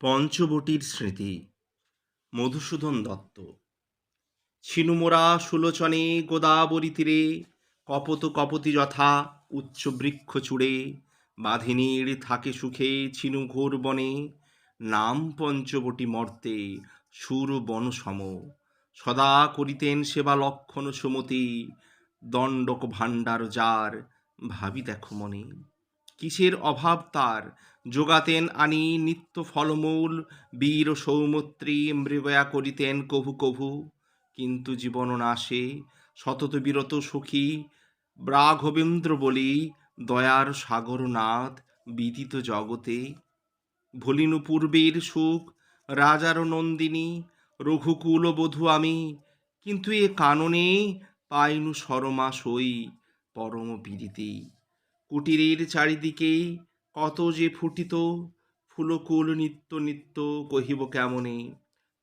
পঞ্চবটির স্মৃতি। মধুসূদন দত্ত। ছিনুমোরা সুলোচনে গোদাবরী তীরে, কপত কপতি যথা উচ্চ বৃক্ষ চূড়ে, বাধিনীর থাকে সুখে ছিনু ঘোর বনে, নাম পঞ্চবটি মর্তে সুর বন সম। সদা করিতেন সেবা লক্ষণ সুমতি, দণ্ডক ভাণ্ডার যার ভাবি দেখো মনে। কিসের অভাব তার? যোগাতেন আনি নিত্য ফলমূল, বীর সৌমত্রী মৃগয়া করিতেন কভু কভু। কিন্তু জীবন নাশে সতত বিরত সুখী, ব্রাঘবেন্দ্র বলি, দয়ার সাগরনাথ বিদিত জগতে। ভলিনু পূর্বের সুখ, রাজার নন্দিনী, রঘুকুল বধূ আমি। কিন্তু এ কাননে পাইনু সরমা সই, পরম পীড়িতে কুটিরের চারিদিকে কত যে ফুটিত, ফুলকুল নিত্য নিত্য কহিব কেমনে?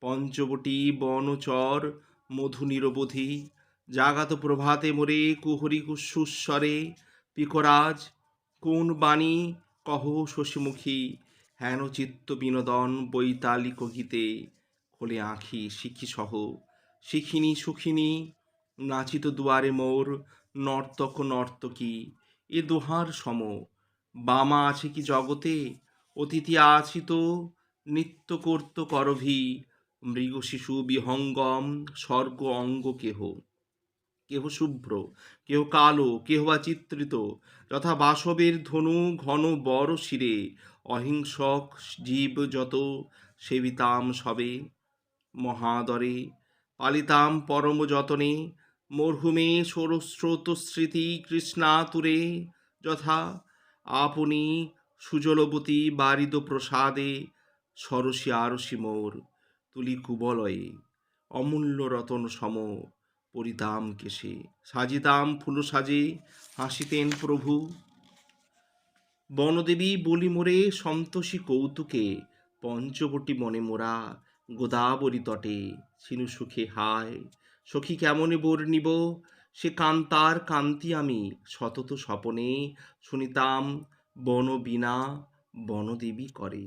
পঞ্চবটি বনচর মধু নিরবধি, জাগাত প্রভাতে মোরে কুহরি কুস্বরে পিকরাজ, কোন বাণী কহ শশীমুখী? হেন চিত্ত বিনোদন বৈতালিক গীতে খোলে আঁখি শিখি সহ। শিখিনি সুখিনী, নাচিত দুয়ারে মোর নর্তক নর্তকী এ দোহার সম। বামা আছে কি জগতে? অতিথি আছি তো। নিত্য কর্ত করভি মৃগ শিশু বিহঙ্গম, স্বর্গ অঙ্গ কেহ। কেহ শুভ্র, কেহ কালো, কেহ বা চিত্রিত যথা বাসবের ধনু ঘন বড় শিরে। অহিংসক জীব যত, সেবিতাম সবে। মহাদরে, পালিতাম পরম যতনে। মরহুমে সরস্রোত স্মৃতি কৃষ্ণাতুরে যথা, আপনি সুজলবতী বারিদ প্রসাদে সরসী আরসি মোর তুলি কুবলয়ে, অমূল্য রতন সম পরিতাম কেশে। সাজিতাম ফুল সাজে, হাসিতেন প্রভু। বনদেবী বলি মোরে সন্তোষী কৌতুকে, পঞ্চবটি মনে মোরা গোদাবরী তটে, ছিনু সুখে হায়। সখী কেমনে বোর নিব? সে কান্তার কান্তি আমি সতত স্বপনে শুনিতাম বনবীণা বনদেবী করে।